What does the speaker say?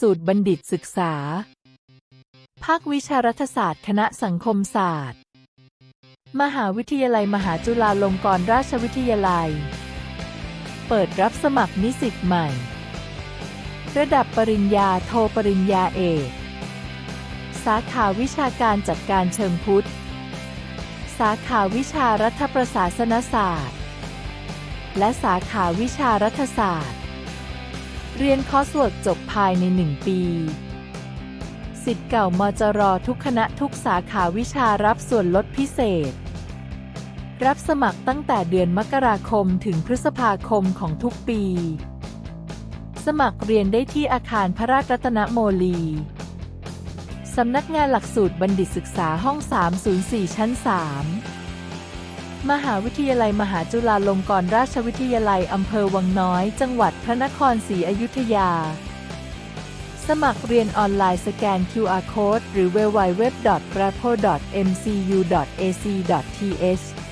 สูตบัณฑิตศึกษา ภาควิชารัฐศาสตร์ คณะสังคมศาสตร์ มหาวิทยาลัยมหาจุฬาลงกรณราชวิทยาลัย เปิดรับสมัครนิสิตใหม่ ระดับปริญญาโทปริญญาเอก สาขาวิชาการจัดการเชิงพุทธ สาขาวิชารัฐประศาสนศาสตร์ และสาขาวิชารัฐศาสตร์ เรียนคอร์สเวิร์กจบภายใน 1 ปี สิทธิ์เก่ามจรทุกคณะทุกสาขาวิชารับส่วนลดพิเศษ รับสมัครตั้งแต่เดือนมกราคมถึงพฤษภาคมของทุกปี สมัครเรียนได้ที่อาคารพระราชรัตนโมลีสำนักงานหลักสูตรบัณฑิตศึกษาห้อง 304 ชั้น 3 มหาวิทยาลัยมหาจุฬาลงกรณราชวิทยาลัย อำเภอวังน้อย จังหวัดพระนครศรีอยุธยา สมัครเรียนออนไลน์สแกน QR Code หรือ www.grapo.mcu.ac.th